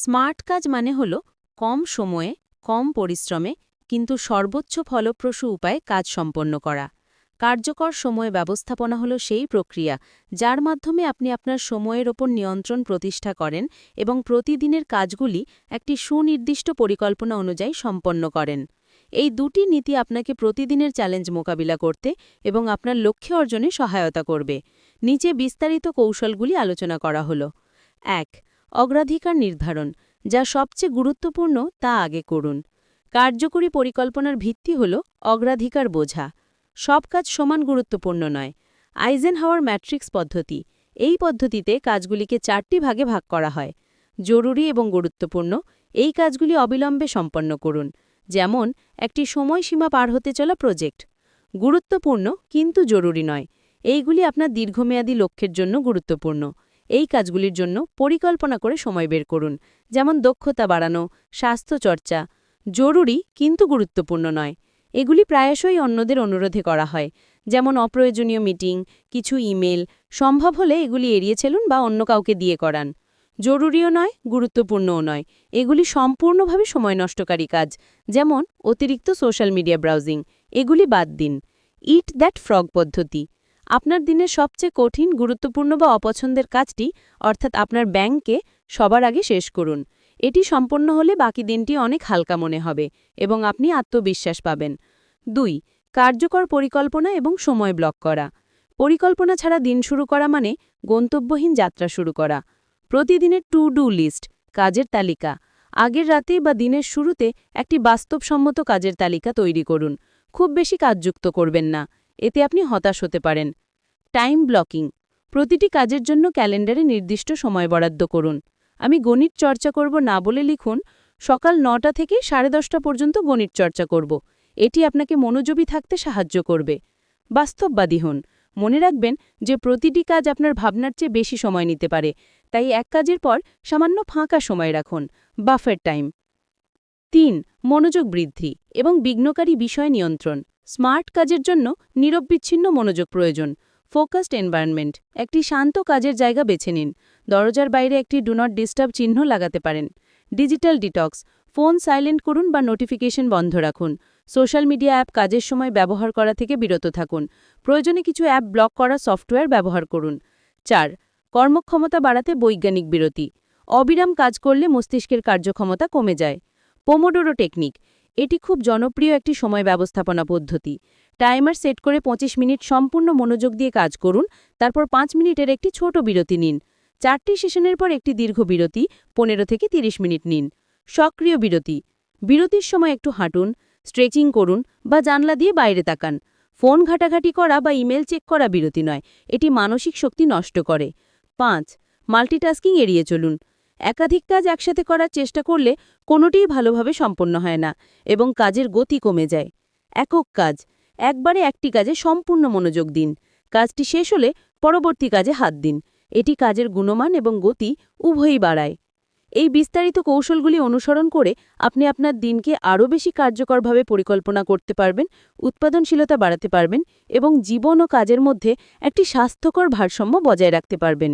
Smart কাজ মানে হল কম সময়ে, কম পরিশ্রমে, কিন্তু সর্বোচ্চ ফলপ্রসূ উপায়ে কাজ সম্পন্ন করা। কার্যকর সময় ব্যবস্থাপনা হল সেই প্রক্রিয়া, যার মাধ্যমে আপনি আপনার সময়ের ওপর নিয়ন্ত্রণ প্রতিষ্ঠা করেন এবং প্রতিদিনের কাজগুলি একটি সুনির্দিষ্ট পরিকল্পনা অনুযায়ী সম্পন্ন করেন। এই দুটি নীতি আপনাকে প্রতিদিনের চ্যালেঞ্জ মোকাবিলা করতে এবং আপনার লক্ষ্যে অর্জনে সহায়তা করবে। নিচে বিস্তারিত কৌশলগুলি আলোচনা করা হল। এক অগ্রাধিকার নির্ধারণ, যা সবচেয়ে গুরুত্বপূর্ণ তা আগে করুন। কার্যকরী পরিকল্পনার ভিত্তি হল অগ্রাধিকার বোঝা। সব কাজ সমান গুরুত্বপূর্ণ নয়। আইজেন হাওয়ার ম্যাট্রিক্স পদ্ধতি। এই পদ্ধতিতে কাজগুলিকে চারটি ভাগে ভাগ করা হয়। জরুরি এবং গুরুত্বপূর্ণ, এই কাজগুলি অবিলম্বে সম্পন্ন করুন। যেমন, একটি সময়সীমা পার হতে চলা প্রজেক্ট। গুরুত্বপূর্ণ, কিন্তু জরুরি নয়। এইগুলি আপনার দীর্ঘমেয়াদী লক্ষ্যের জন্য গুরুত্বপূর্ণ। এই কাজগুলির জন্য পরিকল্পনা করে সময় বের করুন। যেমন দক্ষতা বাড়ানো স্বাস্থ্যচর্চা জরুরি কিন্তু গুরুত্বপূর্ণ নয়। এগুলি প্রায়শই অন্যদের অনুরোধে করা হয়। যেমন অপ্রয়োজনীয় মিটিং, কিছু ইমেল, সম্ভব হলে এগুলি এড়িয়ে চলুন বা অন্য কাউকে দিয়ে করান। জরুরিও নয়, গুরুত্বপূর্ণও নয়। এগুলি সম্পূর্ণভাবে সময় নষ্টকারী কাজ। যেমন অতিরিক্ত সোশ্যাল মিডিয়া ব্রাউজিং। এগুলি বাদ দিন। ইট দ্যাট ফ্রগ পদ্ধতি। আপনার দিনের সবচেয়ে কঠিন, গুরুত্বপূর্ণ বা অপছন্দের কাজটি, অর্থাৎ আপনার ব্যাংকে সবার আগে শেষ করুন। এটি সম্পন্ন হলে বাকি দিনটি অনেক হালকা মনে হবে এবং আপনি আত্মবিশ্বাস পাবেন। দুই, কার্যকর পরিকল্পনা এবং সময় ব্লক করা। পরিকল্পনা ছাড়া দিন শুরু করা মানে গন্তব্যহীন যাত্রা শুরু করা। প্রতিদিনের টু ডু লিস্ট, কাজের তালিকা। আগের রাতে বা দিনের শুরুতে একটি বাস্তবসম্মত কাজের তালিকা তৈরি করুন। খুব বেশি কাজযুক্ত করবেন না। এতে আপনি হতাশ হতে পারেন। Time blocking. প্রতিটি কাজের জন্য ক্যালেন্ডারে নির্দিষ্ট সময় বরাদ্দ করুন। আমি গণিত চর্চা করব না বলে লিখুন, সকাল নটা থেকে সাড়ে দশটা পর্যন্ত গণিত চর্চা করব। এটি আপনাকে মনোযোগী থাকতে সাহায্য করবে। বাস্তববাদী হন। মনে রাখবেন যে প্রতিটি কাজ আপনার ভাবনার চেয়ে বেশি সময় নিতে পারে। তাই এক কাজের পর সামান্য ফাঁকা সময় রাখুন। Buffer time. তিন, মনোযোগ বৃদ্ধি এবং বিঘ্নকারী বিষয় নিয়ন্ত্রণ। স্মার্ট কাজের জন্য নিরববিচ্ছিন্ন মনোযোগ প্রয়োজন। ফোকাসড এনভায়রনমেন্ট, একটি শান্ত কাজের জায়গা বেছে নিন। দরজার বাইরে একটি ডু নট ডিস্টার্ব চিহ্ন লাগাতে পারেন। ডিজিটাল ডিটক্স, ফোন সাইলেন্ট করুন বা নোটিফিকেশন বন্ধ রাখুন। সোশ্যাল মিডিয়া অ্যাপ কাজের সময় ব্যবহার করা থেকে বিরত থাকুন। প্রয়োজনে কিছু অ্যাপ ব্লক করা সফটওয়্যার ব্যবহার করুন। চার, কর্মক্ষমতা বাড়াতে বৈজ্ঞানিক বিরতি। অবিরাম কাজ করলে মস্তিষ্কের কার্যক্ষমতা কমে যায়। পোমোডোরো টেকনিক এটি খুব জনপ্রিয় একটি সময় ব্যবস্থাপনা পদ্ধতি। টাইমার সেট করে ২৫ মিনিট সম্পূর্ণ মনোযোগ দিয়ে কাজ করুন, তারপর পাঁচ মিনিটের একটি ছোট বিরতি নিন। চারটি সেশনের পর একটি দীর্ঘ বিরতি, পনেরো থেকে ৩০ মিনিট নিন। সক্রিয় বিরতি। বিরতির সময় একটু হাঁটুন, স্ট্রেচিং করুন বা জানলা দিয়ে বাইরে তাকান। ফোন ঘাটাঘাটি করা বা ইমেল চেক করা বিরতি নয়, এটি মানসিক শক্তি নষ্ট করে। পাঁচ, মাল্টিটাস্কিং এড়িয়ে চলুন। একাধিক কাজ একসাথে করার চেষ্টা করলে কোনোটিই ভালোভাবে সম্পন্ন হয় না এবং কাজের গতি কমে যায়। একক কাজ। একবারে একটি কাজে সম্পূর্ণ মনোযোগ দিন। কাজটি শেষ হলে পরবর্তী কাজে হাত দিন। এটি কাজের গুণমান এবং গতি উভয়ই বাড়ায়। এই বিস্তারিত কৌশলগুলি অনুসরণ করে আপনি আপনার দিনকে আরও বেশি কার্যকরভাবে পরিকল্পনা করতে পারবেন, উৎপাদনশীলতা বাড়াতে পারবেন এবং জীবন ও কাজের মধ্যে একটি স্বাস্থ্যকর ভারসাম্য বজায় রাখতে পারবেন।